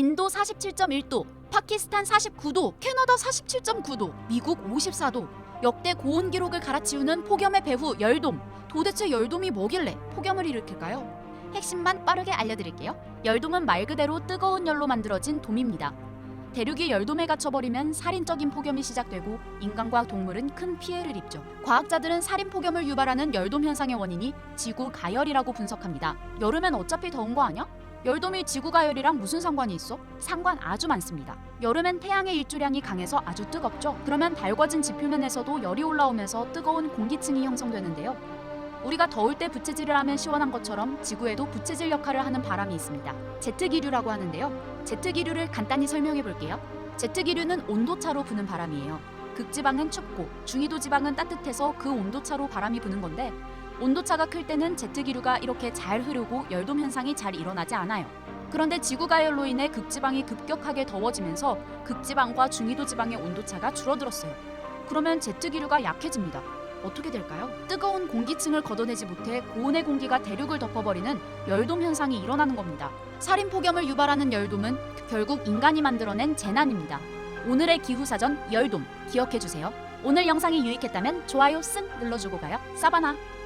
인도 47.1도, 파키스탄 49도, 캐나다 47.9도, 미국 54도. 역대 고온 기록을 갈아치우는 폭염의 배후 열돔. 도대체 열돔이 뭐길래 폭염을 일으킬까요? 핵심만 빠르게 알려드릴게요. 열돔은 말 그대로 뜨거운 열로 만들어진 돔입니다. 대륙이 열돔에 갇혀버리면 살인적인 폭염이 시작되고 인간과 동물은 큰 피해를 입죠. 과학자들은 살인 폭염을 유발하는 열돔 현상의 원인이 지구 가열이라고 분석합니다. 여름엔 어차피 더운 거 아니야? 열돔이 지구 가열이랑 무슨 상관이 있어? 상관 아주 많습니다. 여름엔 태양의 일조량이 강해서 아주 뜨겁죠. 그러면 달궈진 지표면에서도 열이 올라오면서 뜨거운 공기층이 형성되는데요. 우리가 더울 때 부채질을 하면 시원한 것처럼 지구에도 부채질 역할을 하는 바람이 있습니다. 제트 기류라고 하는데요. 제트 기류를 간단히 설명해 볼게요. 제트 기류는 온도차로 부는 바람이에요. 극지방은 춥고 중위도 지방은 따뜻해서 그 온도차로 바람이 부는 건데 온도차가 클 때는 제트 기류가 이렇게 잘 흐르고 열돔 현상이 잘 일어나지 않아요. 그런데 지구 가열로 인해 극지방이 급격하게 더워지면서 극지방과 중위도 지방의 온도차가 줄어들었어요. 그러면 제트 기류가 약해집니다. 어떻게 될까요? 뜨거운 공기층을 걷어내지 못해 고온의 공기가 대륙을 덮어버리는 열돔 현상이 일어나는 겁니다. 살인 폭염을 유발하는 열돔은 결국 인간이 만들어낸 재난입니다. 오늘의 기후사전 열돔 기억해 주세요. 오늘 영상이 유익했다면 좋아요 쓱 눌러주고 가요. 사바나.